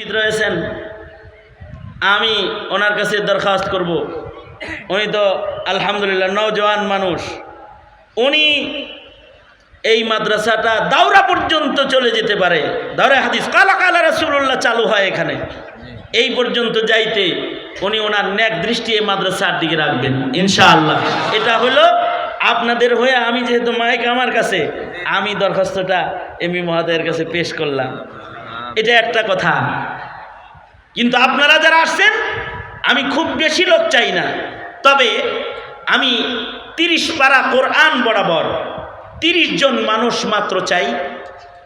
উপস্থিত রয়েছেন। আমি ওনার কাছে দরখাস্ত করব। উনি তো আলহামদুলিল্লাহ নওজওয়ান মানুষ। উনি এই মাদ্রাসাটা দাওরা পর্যন্ত চলে যেতে পারে। দাওরা হাদিস, কালা কালা রাসুল্লাহ চালু হয় এখানে। এই পর্যন্ত যাইতে উনি ওনার ন্যাক দৃষ্টি এই মাদ্রাসার দিকে রাখবেন, ইনশাআল্লাহ। এটা হলো আপনাদের হয়ে আমি যেহেতু মাইক আমার কাছে, আমি দরখাস্তটা এমনি মহাদয়ের কাছে পেশ করলাম। এটা একটা কথা। কিন্তু আপনারা যারা আসছেন, আমি খুব বেশি লোক চাই না। তবে আমি তিরিশ পারা কোরআন বরাবর তিরিশ জন মানুষ মাত্র চাই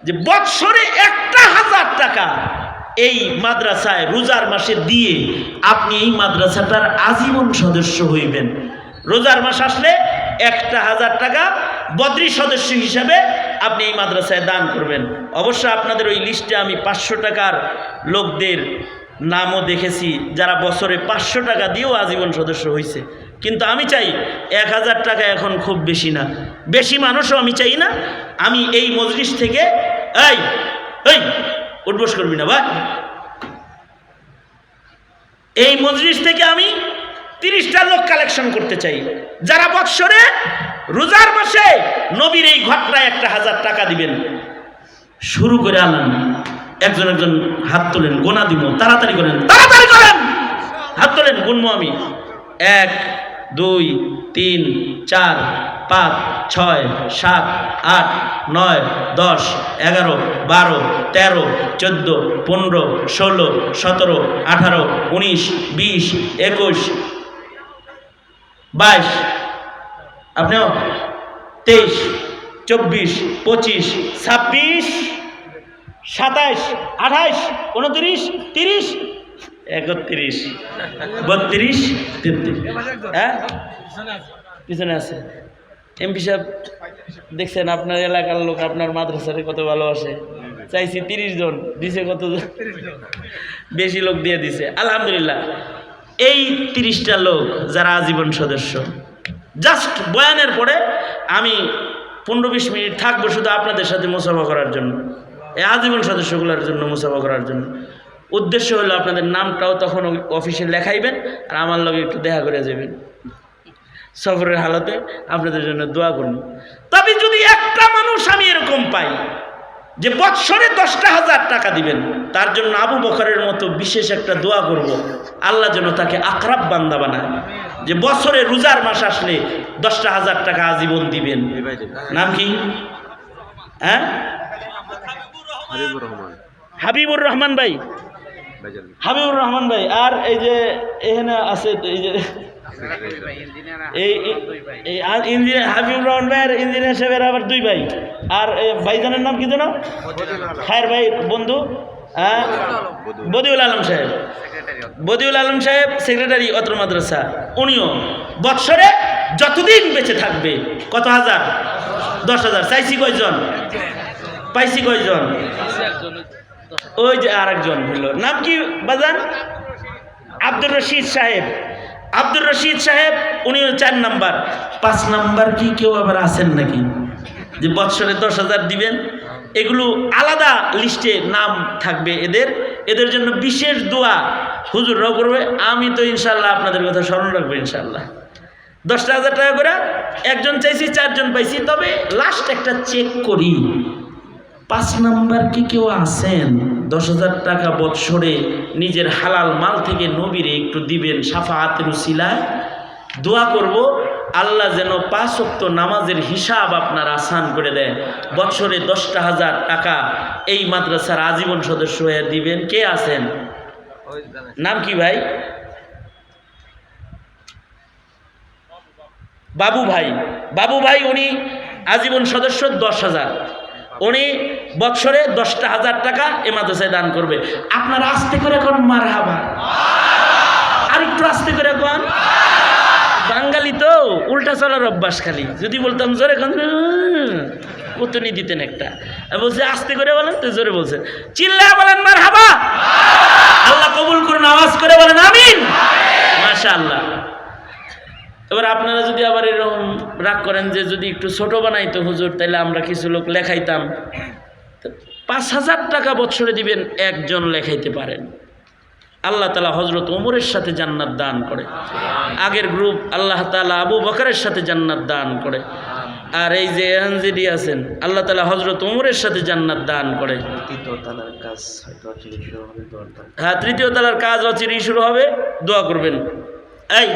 যে বৎসরে একটা হাজার টাকা এই মাদ্রাসায় রোজার মাসে দিয়ে আপনি এই মাদ্রাসাটার আজীবন সদস্য হইবেন। রোজার মাস আসলে একটা হাজার টাকা বদ্রি সদস্য হিসাবে আপনি এই মাদ্রাসায় দান করবেন। অবশ্য আপনাদের ওই লিস্টে আমি পাঁচশো টাকার লোকদের নামও দেখেছি, যারা বছরে পাঁচশো টাকা দিয়েও আজীবন সদস্য হয়েছে কিন্তু আমি চাই এক হাজার টাকা এখন খুব বেশি না। বেশি মানুষও আমি চাই না। আমি এই মজলিস থেকে, এই এই, উঠবোস করবি না, ভাই। এই মজলিস থেকে আমি তিরিশটা লোক কালেকশন করতে চাই। যারা বৎসরে, রোজার মাসে নবীর এই ঘটনায় একটা হাজার টাকা দিবেন, শুরু করে আনলাম একজন একজন হাত তোলেন, গোনা দিব, তাড়াতাড়ি করেন তাড়াতাড়ি করেন! হাত তোলেন, গুনবো আমি। এক, দুই, তিন, চার, পাঁচ, ছয়, সাত, আট, নয়, দশ, এগারো, বারো, তেরো, চোদ্দ, পনেরো, ষোলো, সতেরো, আঠারো, উনিশ, বিশ, একুশ বাইশ আপনিও তেইশ চব্বিশ পঁচিশ ছাব্বিশ সাতাইশ আঠাইশ উনত্রিশ তিরিশ একত্রিশ বত্রিশ তেত্রিশ। হ্যাঁ? পিছনে আছে। এমপি সাহেব দেখছেন আপনার এলাকার লোক আপনার মাদ্রাসারে কত ভালো ভালোবাসে? চাইছি তিরিশ জন দিছে কত বেশি লোক দিয়ে দিছে। আলহামদুলিল্লাহ। এই তিরিশটা লোক যারা আজীবন সদস্য। জাস্ট বয়ানের পরে আমি পনেরো বিশ মিনিট থাকব শুধু আপনাদের সাথে মুসাফা করার জন্য। এই আজীবন সদস্যগুলোর জন্য মুসাফা করার জন্য। উদ্দেশ্য হলো আপনাদের নামটাও তখন অফিসে লেখাইবেন আর আমার লগে একটু দেখা করে যাবেন। সফরের হালতে আপনাদের জন্য দোয়া করুন তবে যদি একটা মানুষ যে বৎসরে দশটা হাজার টাকা দিবেন তার জন্য আবু বকরের মতো বিশেষ একটা দোয়া করব। আল্লাহ যেন তাকে আকরাব বান্দা বানায়। যে বছরে রোজার মাস আসলে দশটা হাজার টাকা আজীবন দিবেন। নাম কি? হ্যাঁ? হাবিবুর রহমান ভাই। হাবিবুর রহমান ভাই, আর এই যে এখানে আছে এই যে রহমান ভাই আর আবার দুই আর নাম কি ভাই, বন্ধু। হ্যাঁ? বদিউল আলম সাহেব। বদিউল আলম সাহেব, সেক্রেটারি মাদ্রাসা। উনিও বৎসরে যতদিন বেঁচে থাকবে, কত হাজার? দশ হাজার। চাইছি কয়জন? পাইছি কয়জন? ওই যে আর একজন হইল নাম কি বাজান? আব্দুর রশিদ সাহেব। আব্দুর রশিদ সাহেব, উনি চার নাম্বার। পাঁচ নাম্বার কি কেউ আবার আছেন নাকি? যে বৎসরে দশ হাজার দিবেন? এগুলো আলাদা লিস্টে নাম থাকবে এদের। এদের জন্য বিশেষ দোয়া হুজুররাও করবে। আমি তো ইনশাল্লাহ আপনাদের কথা স্মরণ রাখব ইনশাল্লাহ দশটা হাজার টাকা করে একজন চাইছি, চারজন পাইছি। তবে লাস্ট একটা চেক করি। পাঁচ নাম্বার কি কেউ আছেন? দশ হাজার টাকা বৎসরে নিজের হালাল মাল থেকে নবীরে একটু দিবেন সাফাহাতের উসিলায়? দোয়া করব, আল্লাহ যেন পাঁচ অক্ত নামাজের হিসাব আপনার আসান করে দেয়। বৎসরে দশটা হাজার টাকা এই মাদ্রাসার আজীবন সদস্য হয়ে দিবেন। কে আছেন? নাম কি ভাই? বাবু ভাই। বাবু ভাই, উনি আজীবন সদস্য দশ হাজার। উনি বৎসরে দশটা হাজার টাকা এ মাদ্রাসায় দান করবে। আপনারা আস্তে করে কোন মার হাবা আর একটু আস্তে করে কোন? বাঙালি তো, উল্টা চলার অভ্যাস খালি। যদি বলতাম জোরে কোন? কতনি দিতেন একটা। বলছে, আস্তে করে বলেন তো জোরে বলছেন চিল্লা বলেন মার হাবা আল্লাহ কবুল করুন, আওয়াজ করে বলেন, আমিন। মাশা আল্লাহ এবার আপনারা যদি আবার এরকম রাগ করেন যে যদি একটু ছোট বানাইতো হুজুর তাহলে আমরা কিছু লোক লেখাইতাম। পাঁচ হাজার টাকা বছরে দিবেন একজন লেখাইতে পারেন। আল্লাহ তালা হজরত ওমরের সাথে জান্নাত দান করে। আগের গ্রুপ আল্লাহ তালা আবু বকরের সাথে জান্নাত দান করে। আর এই যে এনজিডি আছেন আল্লাহ তালা হজরত ওমরের সাথে জান্নাত দান করে। তৃতীয় তালার কাজ হয়তো অচিরে শুরু হবে হ্যাঁ তৃতীয় তালার কাজ অচিরেই শুরু হবে দোয়া করবেন। এই